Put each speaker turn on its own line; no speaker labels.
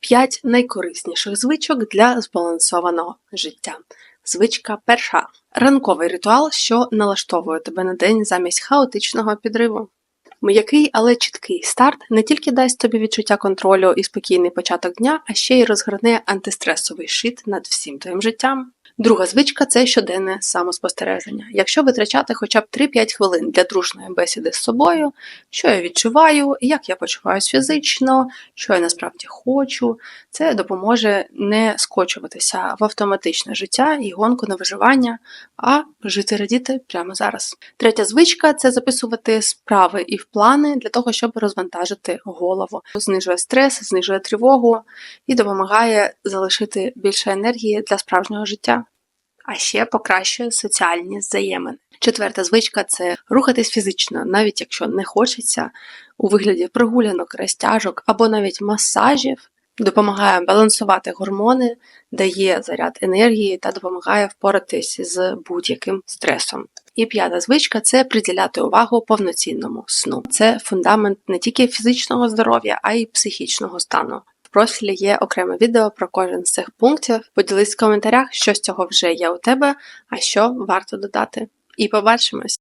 5 найкорисніших звичок для збалансованого життя. Звичка перша ранковий ритуал, що налаштовує тебе на день замість хаотичного підриву. М'який, але чіткий старт не тільки дасть тобі відчуття контролю і спокійний початок дня, а ще й розгорне антистресовий щит над всім твоїм життям. Друга звичка це щоденне самоспостереження. Якщо витрачати хоча б 3-5 хвилин для дружної бесіди з собою, що я відчуваю, як я почуваюсь фізично, що я насправді хочу, це допоможе не скочуватися в автоматичне життя і гонку на виживання, а жити радіти прямо зараз. Третя звичка це записувати справи і в плани для того, щоб розвантажити голову. Знижує стрес, знижує тривогу і допомагає залишити більше енергії для справжнього життя. А ще покращує соціальні взаємини. Четверта звичка це рухатись фізично, навіть якщо не хочеться, у вигляді прогулянок, розтяжок або навіть масажів, допомагає балансувати гормони, дає заряд енергії та допомагає впоратись з будь-яким стресом. І п'ята звичка це приділяти увагу повноцінному сну. Це фундамент не тільки фізичного здоров'я, а й психічного стану. В профілі є окреме відео про кожен з цих пунктів. Поділись в коментарях, що з цього вже є у тебе, а що варто додати. І побачимось!